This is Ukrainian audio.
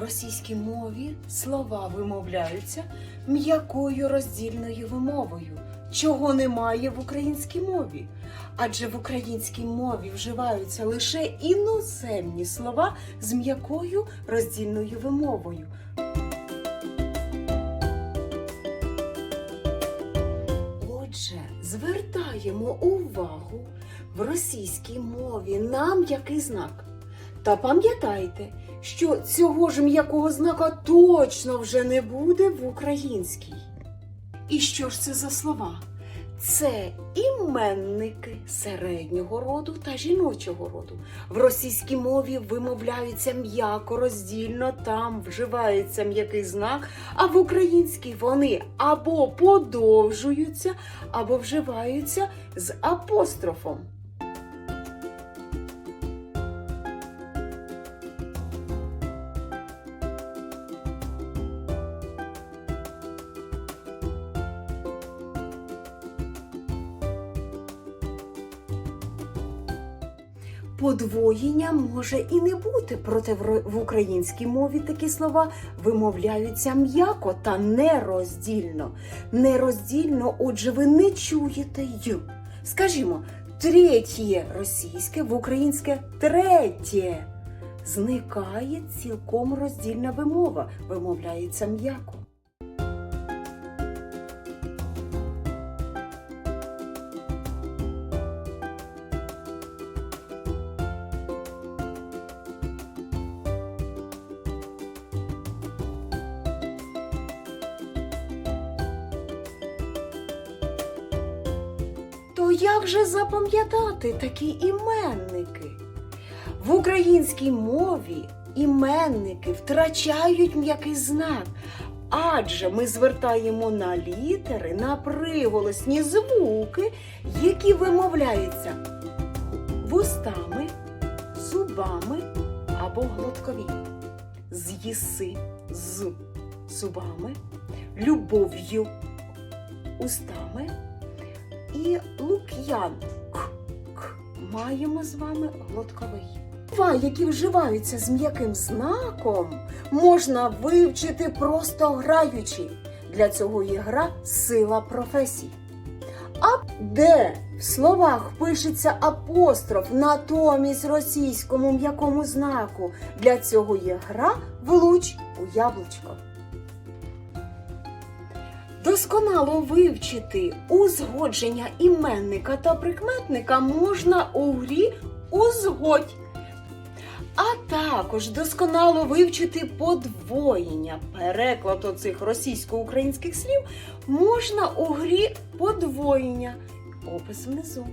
російській мові слова вимовляються м'якою роздільною вимовою, чого немає в українській мові. Адже в українській мові вживаються лише іноземні слова з м'якою роздільною вимовою. Отже, звертаємо увагу в російській мові на м'який знак. Та пам'ятайте, що цього ж м'якого знака точно вже не буде в українській. І що ж це за слова? Це іменники середнього роду та жіночого роду. В російській мові вимовляються м'яко роздільно, там вживається м'який знак, а в українській вони або подовжуються, або вживаються з апострофом. Подвоєння може і не бути, проте в українській мові такі слова вимовляються м'яко та нероздільно. Нероздільно, отже, ви не чуєте й. Скажімо, третє російське в українське третє. Зникає цілком роздільна вимова, вимовляється м'яко. То як же запам'ятати такі іменники? В українській мові іменники втрачають м'який знак, адже ми звертаємо на літери, на приголосні звуки, які вимовляються вустами, зубами або глоткові. З'їси з зубами, любов'ю устами і лук'ян маємо з вами глотковий. Слова, які вживаються з м'яким знаком, можна вивчити просто граючи. Для цього є гра сила професій. А де в словах пишеться апостроф натомість російському м'якому знаку, для цього є гра влуч у яблучко. Досконало вивчити узгодження іменника та прикметника можна у грі узгодь. А також досконало вивчити подвоєння. Переклад оцих російсько-українських слів можна у грі подвоєння. Опис внизу.